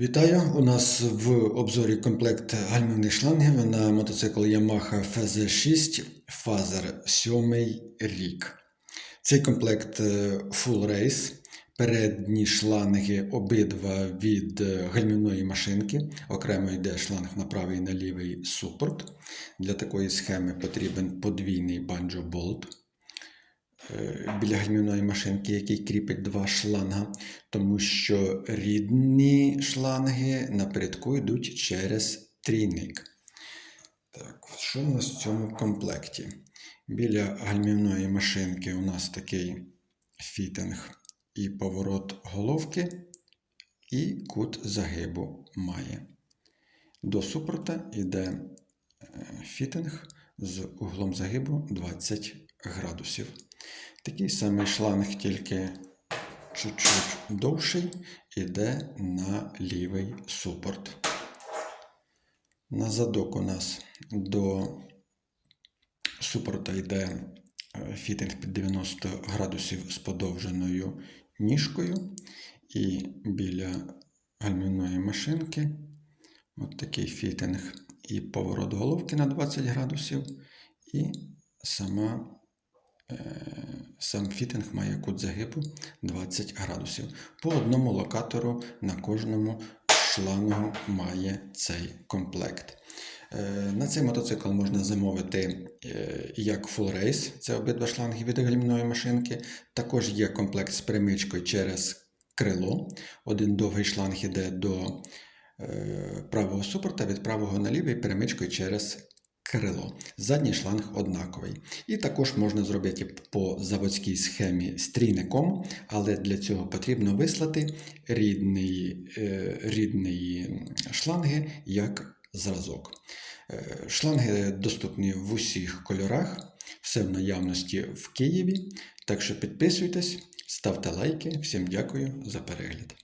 Вітаю! У нас в обзорі комплект гальмівних шлангів на мотоцикл Yamaha FZ6 Fazer 7 рік. Цей комплект е, Full Race. Передні шланги обидва від гальмівної машинки. Окремо йде шланг на правий і на лівий супорт. Для такої схеми потрібен подвійний банджо-болт е, біля гальмівної машинки, який кріпить два шланга, тому що рідні шланги напередку йдуть через трійник. Так, що у нас в цьому комплекті? Біля гальмівної машинки у нас такий фітинг і поворот головки, і кут загибу має. До супорта йде е, фітинг з углом загибу 20 градусів. Такий самий шланг, тільки чуть-чуть довший, іде на лівий супорт. На задок у нас до супорта йде е, фітинг під 90 градусів з подовженою ніжкою. І біля гальмівної машинки от такий фітинг і поворот головки на 20 градусів, і сама Е, Сам фітинг має кут загибу 20 градусів. По одному локатору на кожному шлангу має цей комплект. Е, На цей мотоцикл можна замовити е, як Full Race, це обидва шланги від гальмівної машинки. Також є комплект з перемичкою через крило. Один довгий шланг йде до правого супорта, від правого на лівий перемичкою через крило. Задній шланг однаковий. І також можна зробити по заводській схемі з трійником, але для цього потрібно вислати рідний, е, рідний шланги як зразок. Е, Шланги доступні в усіх кольорах, все в наявності в Києві. Так що підписуйтесь, ставте лайки. Всім дякую за перегляд.